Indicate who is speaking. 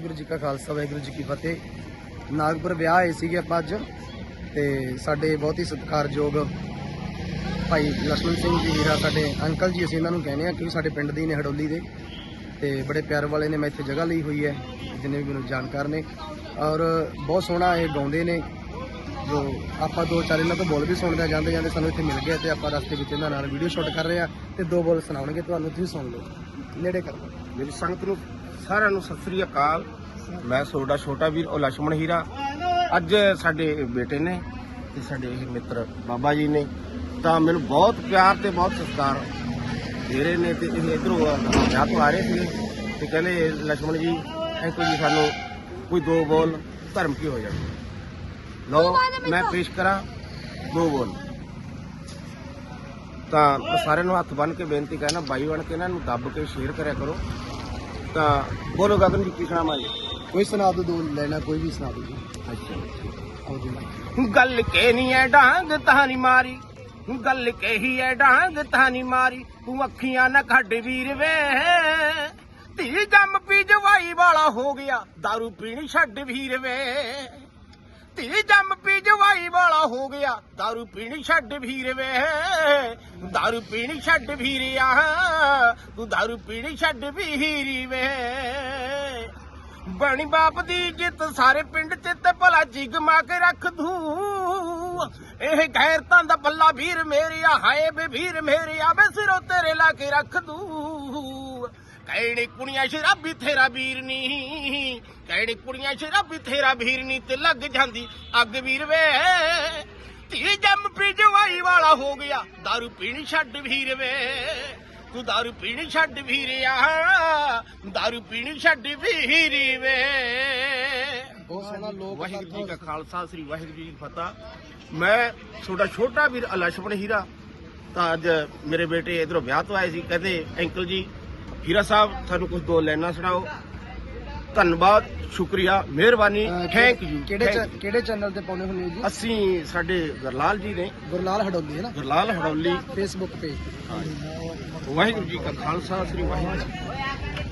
Speaker 1: ਵਾਹਿਗੁਰੂ ਜੀ ਕਾ ਖਾਲਸਾ, ਵਾਹਿਗੁਰੂ ਜੀ ਕੀ ਫਤਿਹ। ਨਾਗਪੁਰ ਵਿਆਹ ਆਏ ਸੀਗੇ ਆਪਾਂ ਅੱਜ, ਤੇ ਸਾਡੇ ਬਹੁਤ ਹੀ ਸਤਿਕਾਰਯੋਗ ਭਾਈ ਲਖਮਨ ਸਿੰਘ ਜੀ ਵੀਰਾ ਸਾਡੇ ਅੰਕਲ ਜੀ, ਅਸੀਂ ਇਹਨਾਂ ਨੂੰ ਕਹਿੰਦੇ ਆ ਕਿਉਂਕਿ ਸਾਡੇ ਪਿੰਡ ਦੀ ਨੇ ਹਡੋਲੀ ਦੇ। ਤੇ ਬੜੇ ਪਿਆਰ ਵਾਲੇ ਨੇ, ਮੈਂ ਇੱਥੇ ਜਗ੍ਹਾ ਲਈ ਹੋਈ ਹੈ, ਜਿੰਨੇ ਵੀ ਮੈਨੂੰ ਜਾਣਕਾਰ ਨੇ। ਔਰ ਬਹੁਤ ਸੋਹਣਾ ਇਹ ਗਾਉਂਦੇ ਨੇ, ਜੋ ਆਪਾਂ ਦੋ ਚਾਰ ਇਹਨਾਂ ਤੋਂ ਬੋਲ ਵੀ ਸੁਣਦੇ ਜਾਂਦੇ ਜਾਂਦੇ ਸਾਨੂੰ ਇੱਥੇ ਮਿਲ ਗਿਆ ਤੇ ਆਪਾਂ ਰਸਤੇ ਵਿੱਚ ਇਹਨਾਂ ਨਾਲ ਵੀਡੀਓ ਸ਼ੂਟ ਕਰ ਰਹੇ ਆ ਤੇ ਦੋ ਬੋਲ ਸੁਣਾਉਣਗੇ, ਤੁਹਾਨੂੰ ਤੁਸੀਂ ਸੁਣ ਲਓ। ਨੇੜੇ ਕਰ।
Speaker 2: ਲਓ ਮੇਰੀ ਸੰਗਤ ਨੂੰ ਸਾਰਿਆਂ ਨੂੰ ਸਤਿ ਸ੍ਰੀ ਅਕਾਲ। ਮੈਂ ਤੁਹਾਡਾ ਛੋਟਾ ਵੀਰ ਉਹ ਲਛਮਣ ਹੀਰਾ। ਅੱਜ ਸਾਡੇ ਬੇਟੇ ਨੇ ਤੇ ਸਾਡੇ ਇਹ ਮਿੱਤਰ ਬਾਬਾ ਜੀ ਨੇ। ਤਾਂ ਮੈਨੂੰ ਬਹੁਤ ਪਿਆਰ ਤੇ ਬਹੁਤ ਸਤਿਕਾਰ ਦੇ ਰਹੇ ਨੇ ਤੇ ਇਹ ਇਧਰੋਂ ਵਿਆਹ ਤੋਂ ਆ ਰਹੇ ਸੀ ਤੇ ਕਹਿੰਦੇ ਲਛਮਣ ਜੀ ਐਂਕੋ ਜੀ ਸਾਨੂੰ ਕੋਈ ਦੋ ਬੋਲ ਧਰਮ ਕੀ ਹੋ ਜਾਵੇ ਲਓ ਮੈਂ ਪੇਸ਼ ਕਰਾਂ ਦੋ ਬੋਲ। ਤਾਂ ਸਾਰਿਆਂ ਨੂੰ ਹੱਥ ਬੰਨ ਕੇ ਬੇਨਤੀ ਕਰਨਾ ਬਾਈ ਬਣ ਕੇ ਇਹਨਾਂ ਨੂੰ ਦੱਬ ਕੇ ਸ਼ੇਅਰ ਕਰਿਆ ਕਰੋ। ਤਾਂ ਬੋਲੋ ਗਗਨ ਜੀ ਕੀ ਸੁਣਾਵਾਂ ਜੀ
Speaker 1: ਕੋਈ ਸੁਣਾ ਦੋ ਦੋ ਲੈਣਾ ਕੋਈ ਵੀ ਸੁਣਾ ਜੀ।
Speaker 2: ਅੱਛਾ।
Speaker 1: ਮਾਈਕ।
Speaker 2: ਗੱਲ ਕੇ ਨਹੀਂ ਐ ਡਾਂਗ ਤਾਨੀ ਮਾਰੀ। ਗੱਲ ਕੇ ਹੀ ਐ ਡਾਂਗ ਤਾਨੀ ਮਾਰੀ। ਤੂੰ ਅੱਖੀਆਂ ਨਾ ਕੱਢ ਵੀਰ ਵੇ। ਧੀ ਜੰਮ ਪੀ ਜਵਾਈ ਵਾਲਾ ਹੋ ਗਿਆ। दारू ਪੀਣੀ ਛੱਡ ਵੀਰ ਵੇ। ਧੀ ਜੰਮ ਪੀ ਜਵਾਈ ਵਾਲਾ ਹੋ ਗਿਆ दारू ਪੀਣੀ ਛੱਡ ਵੀਰ ਵੇ दारू ਪੀਣੀ ਛੱਡ ਵੀਰਿਆ ਤੂੰ दारू ਪੀਣੀ ਛੱਡ ਵੀਰੀ ਵੇ ਬਣੀ ਬਾਪ ਦੀ ਇੱਜ਼ਤ ਸਾਰੇ ਪਿੰਡ ਚ ਤੇ ਭਲਾ ਜਿਗ ਮਾ ਕੇ ਰੱਖ ਦੂੰ ਇਹ ਗੈਰਤਾਂ ਦਾ ਬੱਲਾ ਵੀਰ ਮੇਰਿਆ ਹਾਏ ਬੇ ਵੀਰ ਮੇਰਿਆ ਵੇ ਸਿਰੋਂ ਤੇਰੇ ਲਾ ਕੇ ਰੱਖ ਦੂੰ ਕਹਿਣੇ ਕੁੜੀਆਂ ਸ਼ਰਾਬੀ ਥੇਰਾ ਵੀਰ ਨਹੀਂ ਕਹਿਣੇ ਕੁੜੀਆਂ ਸ਼ਰਾਬੀ ਬਥੇਰਾ ਵੀਰ ਨਹੀਂ ਤੇ ਲੱਗ ਜਾਂਦੀ ਅੱਗ ਵੀਰ ਵੇ। ਧੀ ਜੰਮ ਪੀ ਜਵਾਈ ਵਾਲਾ ਹੋ ਗਿਆ दारू ਪੀਣੀ ਛੱਡ ਵੀਰ ਵੇ। ਤੂੰ दारू ਪੀਣੀ ਛੱਡ ਵੀਰਿਆ दारू ਪੀਣੀ ਛੱਡ ਵੀਰੀ ਵੇ।
Speaker 1: ਬਹੁਤ ਸੋਹਣਾ ਲੋਕ
Speaker 2: ਵਾਹਿਗੁਰੂ ਜੀ ਕਾ ਖਾਲਸਾ ਸ੍ਰੀ ਵਾਹਿਗੁਰੂ ਜੀ ਕੀ ਮੈਂ ਛੋਟਾ ਛੋਟਾ ਵੀਰ ਅਲਸ਼ਮਣ ਹੀਰਾ ਤਾਂ ਅੱਜ ਮੇਰੇ ਬੇਟੇ ਇਧਰੋਂ ਵਿਆਹ ਤੋਂ ਆਏ ਸੀ ਕਹਿੰਦੇ ਅੰਕਲ ਜੀ ਹੀਰਾ ਸਾਹਿਬ ਤੁਹਾਨੂੰ ਕੁਝ ਦੋ ਲੈਣਾ ਸੁਣਾਓ। ਧੰਨਵਾਦ ਸ਼ੁਕਰੀਆ ਮਿਹਰਬਾਨੀ ਥੈਂਕ ਯੂ
Speaker 1: ਕਿਹੜੇ ਕਿਹੜੇ ਚੈਨਲ ਤੇ ਪਾਉਣੇ ਹੁੰਦੇ ਜੀ?
Speaker 2: ਅਸੀਂ ਸਾਡੇ ਗਰਲਾਲ ਜੀ ਨੇ।
Speaker 1: ਗੁਰਲਾਲ ਹਡੋਲੀ ਹੈ ਨਾ?
Speaker 2: ਗਰਲਾਲ ਹੜੌਲੀ
Speaker 1: ਫੇਸਬੁੱਕ ਪੇਜ
Speaker 2: ਵਾਹਿਗੁਰੂ ਜੀ ਕਾ ਖਾਲਸਾ ਸ੍ਰੀ ਵਾਹਿਗੁਰੂ।